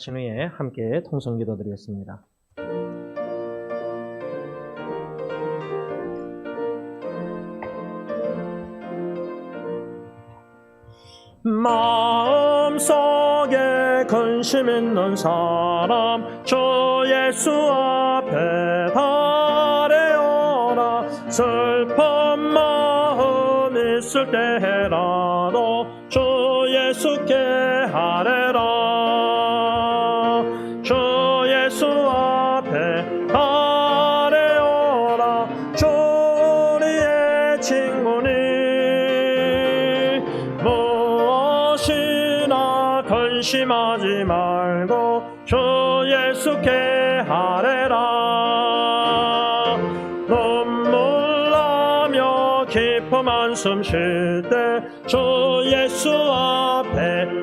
신 후에 함께 통성 기도 드리겠습니다. 마음속에 근심 있는 사람 주 예수 앞에 달해오라 슬픈 마음 있을 때라도 주 예수께 하래라 근심하지 말고 주 예수께 하래라. 눈물 나며 깊은 한숨 쉴 때 주 예수 앞에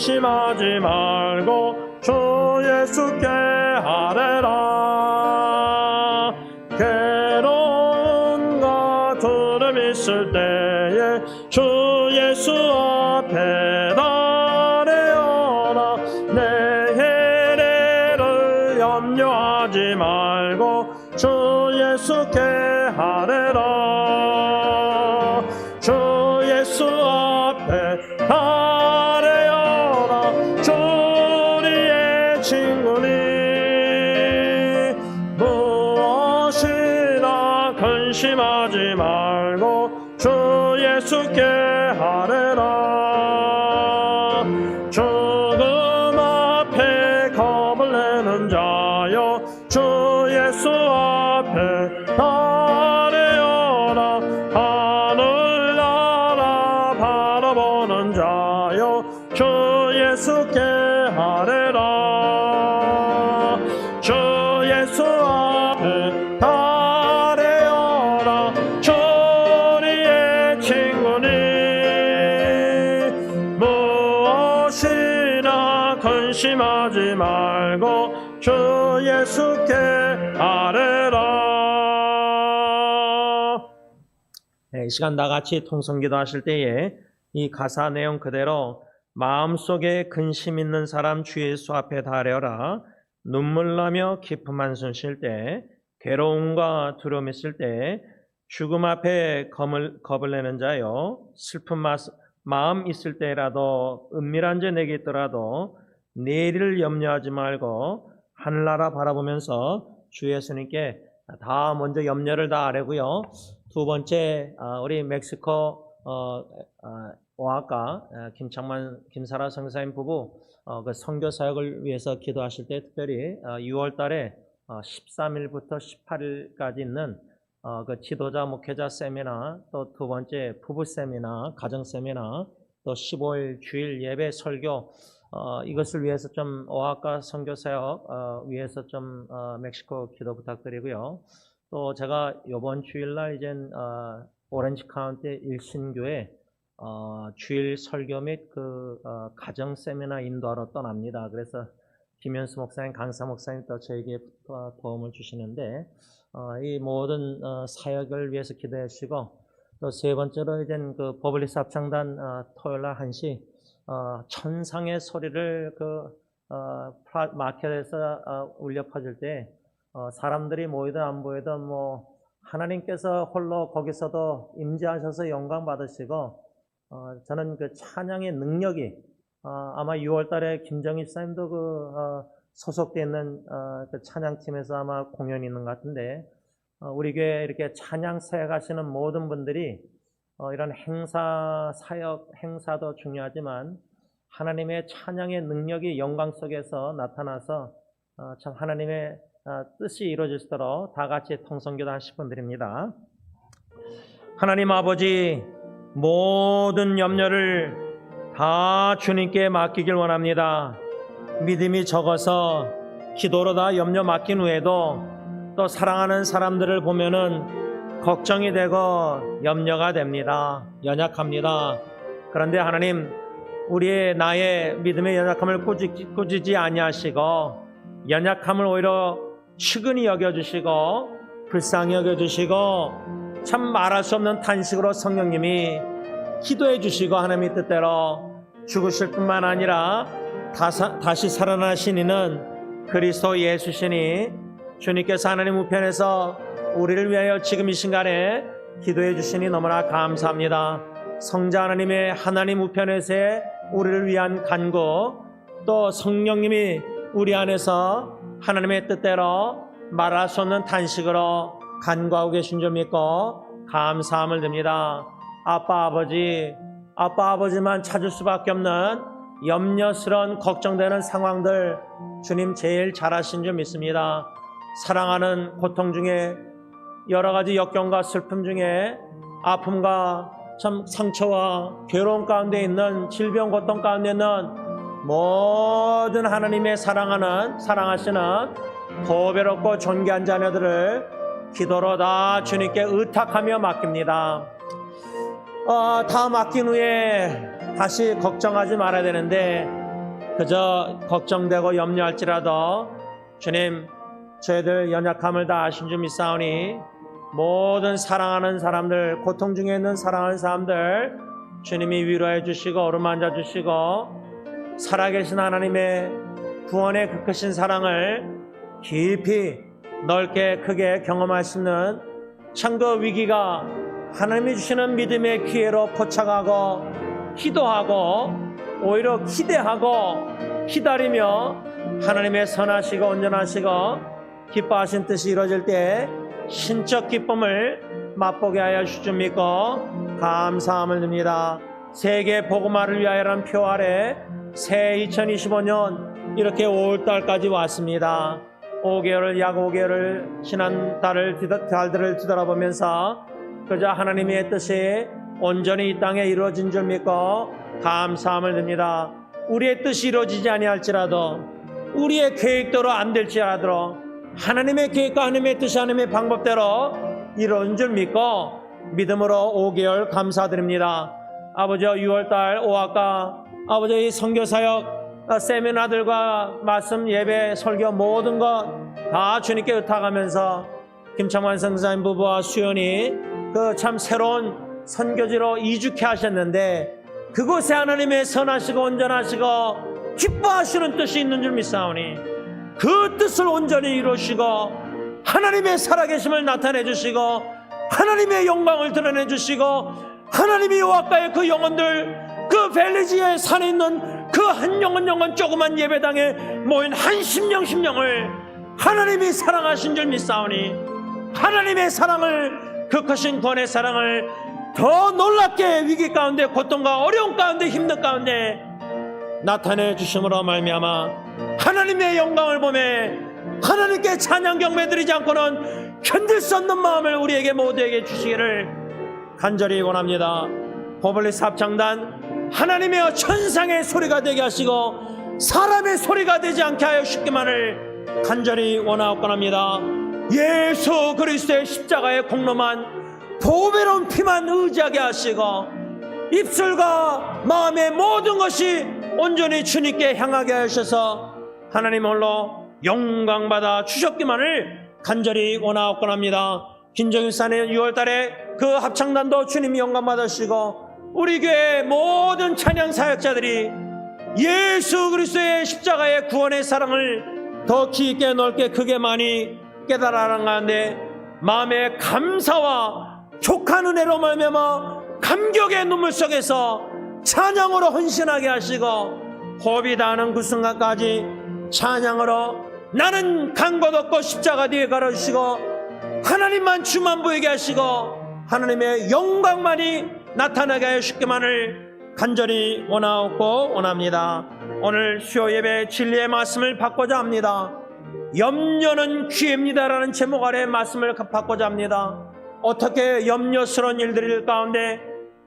근심하지 말고 주 예수께 하래라. 괴로움과 두름 있을 때에 주 예수 앞에 달해어라. 내일을 염려하지 말고 주 예수께 하래라 근심하지 말고 주 예수께 하래라 근심하지 말고 주 예수께 아뢰라. 네, 이 시간 다 같이 통성기도 하실 때에 이 가사 내용 그대로 마음속에 근심 있는 사람 주 예수 앞에 다려라. 눈물 나며 깊은 한숨 쉴 때 괴로움과 두려움 있을 때 죽음 앞에 검을, 겁을 내는 자요 슬픈 마, 마음 있을 때라도 은밀한 죄 내게 있더라도 내일을 염려하지 말고 하늘나라 바라보면서 주 예수님께 다 먼저 염려를 다 아뢰고요. 두 번째 아, 우리 멕시코 어, 아, 오아카 아, 김창만 김사라 성사님 부부 어, 그 선교 사역을 위해서 기도하실 때 특별히 6월달에 13일부터 18일까지 있는 어, 그 지도자 목회자 세미나 또 두 번째 부부 세미나 가정 세미나 또 15일 주일 예배 설교 어, 이것을 위해서 좀 오아카 선교 사역 어, 위해서 좀 어, 멕시코 기도 부탁드리고요. 또 제가 이번 주일날 이젠 어, 오렌지 카운티 일신교회 어, 주일 설교 및그 가정 세미나 인도하러 떠납니다. 그래서 김현수 목사님, 강사 목사님 또 저에게 또 도움을 주시는데 어, 이 모든 어, 사역을 위해서 기도해 주시고 또 세 번째로 이젠 그 버블리스 합창단 어, 토요일 날 1시 어, 천상의 소리를 그 어, 마켓에서 어, 울려 퍼질 때 어, 사람들이 모이든 안 모이든 뭐 하나님께서 홀로 거기서도 임재하셔서 영광 받으시고 어, 저는 그 찬양의 능력이 어, 아마 6월달에 김정희 사님도 그 어, 소속돼 있는 어, 그 찬양팀에서 아마 공연이 있는 것 같은데 어, 우리 교회 이렇게 찬양 사역하시는 모든 분들이 어, 이런 행사 사역 행사도 중요하지만 하나님의 찬양의 능력이 영광 속에서 나타나서 어, 참 하나님의 어, 뜻이 이루어질 수 있도록 다 같이 통성기도 하실 분들입니다. 하나님 아버지 모든 염려를 다 주님께 맡기길 원합니다. 믿음이 적어서 기도로 다 염려 맡긴 후에도 또 사랑하는 사람들을 보면은 걱정이 되고 염려가 됩니다. 연약합니다. 그런데 하나님 우리의 나의 믿음의 연약함을 꾸짖, 꾸짖지 아니하시고 연약함을 오히려 측은히 여겨주시고 불쌍히 여겨주시고 참 말할 수 없는 탄식으로 성령님이 기도해 주시고 하나님의 뜻대로 죽으실 뿐만 아니라 다사, 다시 살아나신 이는 그리스도 예수시니 주님께서 하나님 우편에서 우리를 위하여 지금 이 순간에 기도해 주시니 너무나 감사합니다. 성자 하나님의 하나님 우편에서의 우리를 위한 간구 또 성령님이 우리 안에서 하나님의 뜻대로 말할 수 없는 탄식으로 간구하고 계신 줄 믿고 감사함을 드립니다. 아빠 아버지 아빠 아버지만 찾을 수밖에 없는 염려스러운 걱정되는 상황들 주님 제일 잘하신 줄 믿습니다. 사랑하는 고통 중에 여러 가지 역경과 슬픔 중에 아픔과 참 상처와 괴로움 가운데 있는 질병 고통 가운데 있는 모든 하나님의 사랑하는 사랑하시는 고배롭고 존귀한 자녀들을 기도로 다 주님께 의탁하며 맡깁니다. 어, 다 맡긴 후에 다시 걱정하지 말아야 되는데 그저 걱정되고 염려할지라도 주님 저희들 연약함을 다 아신 줄 믿사오니 모든 사랑하는 사람들 고통 중에 있는 사랑하는 사람들 주님이 위로해 주시고 어루만져 주시고 살아계신 하나님의 구원의 그 크신 사랑을 깊이 넓게 크게 경험할 수 있는 참그 위기가 하나님이 주시는 믿음의 기회로 포착하고 기도하고 오히려 기대하고 기다리며 하나님의 선하시고 온전하시고 기뻐하신 뜻이 이루어질 때 신적 기쁨을 맛보게 하여 믿고 감사함을 드립니다. 세계 복음화를 위하여라는 표 아래 새 2025년 이렇게 5월달까지 왔습니다. 5개월을 약 5개월을 지난 달을 뒤- 달들을 뒤돌아보면서 그저 하나님의 뜻이 온전히 이 땅에 이루어진 줄 믿고 감사함을 드립니다. 우리의 뜻이 이루어지지 아니할지라도 우리의 계획대로 안 될지라도 하나님의 계획과 하나님의 뜻이 하나님의 방법대로 이루어진 줄 믿고 믿음으로 5개월 감사드립니다. 아버지 6월달 5학과 아버지 이 선교사역 어, 세미나들과 말씀 예배 설교 모든 것 다 주님께 의탁하면서 김창완 선사님 부부와 수연이 그 참 새로운 선교지로 이주케 하셨는데 그곳에 하나님의 선하시고 온전하시고 기뻐하시는 뜻이 있는 줄 믿사오니 그 뜻을 온전히 이루시고 하나님의 살아계심을 나타내 주시고 하나님의 영광을 드러내 주시고 하나님이 요아가의 그 영혼들 그 벨리지의 산에 있는 그 한 영혼 영혼 조그만 예배당에 모인 한 심령 심령을 하나님이 사랑하신 줄 믿사오니 하나님의 사랑을 그 크신 구원의 사랑을 더 놀랍게 위기 가운데 고통과 어려움 가운데 힘든 가운데 나타내 주심으로 말미암아 하나님의 영광을 보매 하나님께 찬양 경배 드리지 않고는 견딜 수 없는 마음을 우리에게 모두에게 주시기를 간절히 원합니다. 보블리스 합창단 하나님의 천상의 소리가 되게 하시고 사람의 소리가 되지 않게 하여 주시기만을 간절히 원하옵건합니다. 예수 그리스도의 십자가의 공로만 보배로운 피만 의지하게 하시고 입술과 마음의 모든 것이 온전히 주님께 향하게 하셔서 하나님 홀로 영광 받아 주셨기만을 간절히 원하옵건합니다. 김정일산의 6월달에 그 합창단도 주님이 영광 받으시고 우리 교회 모든 찬양 사역자들이 예수 그리스도의 십자가의 구원의 사랑을 더 깊게 넓게 크게 많이 깨달아가는 가운데 마음의 감사와 족한 은혜로 말미암아 감격의 눈물 속에서 찬양으로 헌신하게 하시고 호흡이 닿는 그 순간까지 찬양으로 나는 간것 없고 십자가 뒤에 걸어주시고 하나님만 주만 보이게 하시고 하나님의 영광만이 나타나게 하여 주기만을 간절히 원하옵고 원합니다. 오늘 수요 예배 진리의 말씀을 받고자 합니다. 염려는 귀입니다라는 제목 아래 말씀을 받고자 합니다. 어떻게 염려스러운 일들 가운데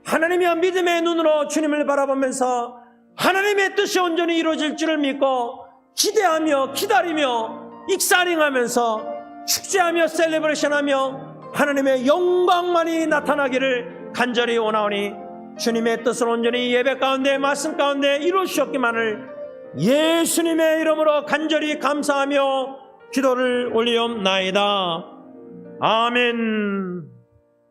하나님의 믿음의 눈으로 주님을 바라보면서 하나님의 뜻이 온전히 이루어질 줄을 믿고 기대하며 기다리며 익사링하면서 축제하며 셀레브레이션하며 하나님의 영광만이 나타나기를 간절히 원하오니 주님의 뜻을 온전히 예배 가운데 말씀 가운데 이루시었기만을 예수님의 이름으로 간절히 감사하며 기도를 올리옵나이다. 아멘.